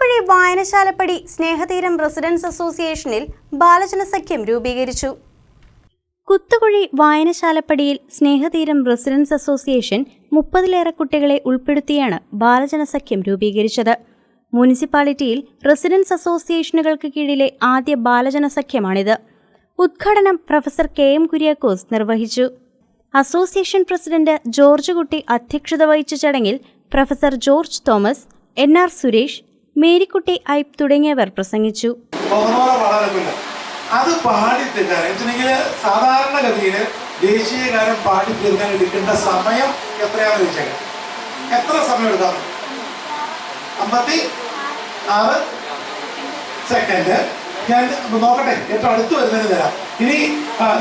കുത്തുകുഴി വായനശാലപ്പടി സ്നേഹതീരം residence അസോസിയേഷനിൽ ബാലജന സഖ്യം രൂപീകരിച്ചു. കുത്തുകുഴി വായനശാലപ്പടിയിൽ സ്നേഹതീരം റെസിഡൻസ് അസോസിയേഷൻ മുപ്പതിലേറെ കുട്ടികളെ ഉൾപ്പെടുത്തിയാണ് ബാലജന സഖ്യം രൂപീകരിച്ചത്. മുനിസിപ്പാലിറ്റിയിൽ റെസിഡൻസ് അസോസിയേഷനുകൾക്ക് കീഴിലെ ആദ്യ ബാലജന സഖ്യമാണിത് ഉദ്ഘാടനം പ്രൊഫസർ കെ എം കുര്യാക്കോസ് നിർവഹിച്ചു. അസോസിയേഷൻ പ്രസിഡന്റ് ജോർജ് കുട്ടി അധ്യക്ഷത വഹിച്ച ചടങ്ങിൽ professor George Thomas N R Suresh Marykutty Ipe തുടങ്ങിയവർ പ്രസംഗിച്ചു. അത് പാടി തീർക്കാൻ വെച്ചിട്ടുണ്ടെങ്കിൽ സാധാരണഗതിയിൽ ദേശീയ ഗാനം പാടി തീർക്കാൻ എടുക്കേണ്ട സമയം എത്രയാണെന്ന് ചോദിച്ചാൽ എത്ര സമയം എടുക്കാം? അമ്പത്തി ആറ് സെക്കൻഡ്. ഞാൻ നോക്കട്ടെ. ഏറ്റവും അടുത്ത് വരുന്നതിന് തരാം. ഇനി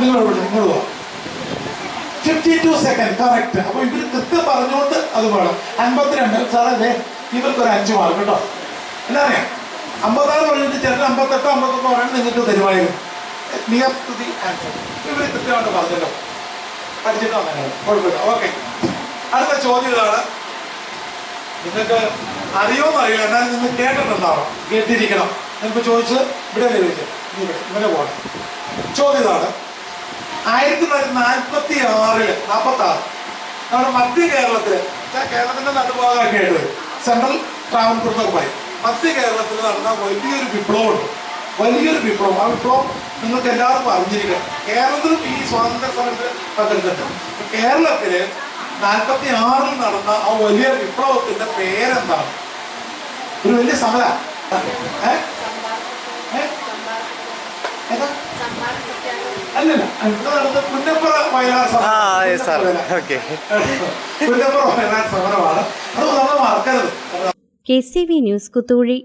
നിങ്ങൾ നിങ്ങൾ പോവാം ഫിഫ്റ്റി ടു സെക്കൻഡ് കറക്റ്റ് അപ്പൊ ഇവർ കൃത്യം പറഞ്ഞുകൊണ്ട് അത് വേണം അൻപത്തിരണ്ട്. സാറേ ദേ, ഇവർക്ക് ഒരു അഞ്ച് മാർക്ക് കേട്ടോ. എന്താ അമ്പത്താറ് പറഞ്ഞിട്ട് ചിലർ അമ്പത്തെട്ടോ അമ്പത്തൊന്നോ പറയണം നിങ്ങൾക്ക് തരുമായിരുന്നു നിയർ ടു ദി ആൻസർ ഇവർ കൃത്യമായിട്ട് പറഞ്ഞല്ലോ. പഠിച്ചിട്ടോ അങ്ങനെ കുഴപ്പമില്ല ഓക്കെ. അടുത്ത ചോദ്യം ഇതാണ്. നിങ്ങൾക്ക് അറിയോ അറിയില്ല. എന്നാലും നിങ്ങൾ കേട്ടിട്ടുണ്ടാവണം കേട്ടിരിക്കണം. നിങ്ങൾക്ക് ചോദിച്ചത് ഇവിടെ ചോദിച്ചത്? ഇവിടെ. ഇങ്ങനെ പോകണം. ചോദ്യം ഇതാണ്. ആയിരത്തി തൊള്ളായിരത്തി നാൽപ്പത്തി ആറിൽ നാൽപ്പത്തി ആറ് നമ്മുടെ മധ്യ കേരളത്തിൽ കേരളത്തിന്റെ നടുഭാഗമൊക്കെ ആയിട്ട് സെൻട്രൽ സെൻട്രൽ ട്രാവൻകൂർത്തൊക്കെ പറയും. മധ്യ കേരളത്തിൽ നടന്ന വലിയൊരു വിപ്ലവമുണ്ട്. വലിയൊരു വിപ്ലവം. ആ വിപ്ലവം നിങ്ങൾക്ക് എല്ലാവർക്കും അറിഞ്ഞിരിക്കണം. കേരളത്തിലും ഈ സ്വാതന്ത്ര്യ സമരത്തിൽ പങ്കെടുത്തിട്ടുണ്ട്. കേരളത്തിൽ നാൽപ്പത്തി ആറിൽ നടന്ന ആ വലിയ വിപ്ലവത്തിന്റെ പേരെന്താണ്? ഒരു വലിയ സമര. അല്ലല്ല. ഇവിടെ നടന്ന പുന്നപ്പുറ വയനാട് സമരം. പുന്നപ്പുറ സമരമാണ്. അത് നമ്മൾ മറക്കരുത്. K C V news Kuthukuzhi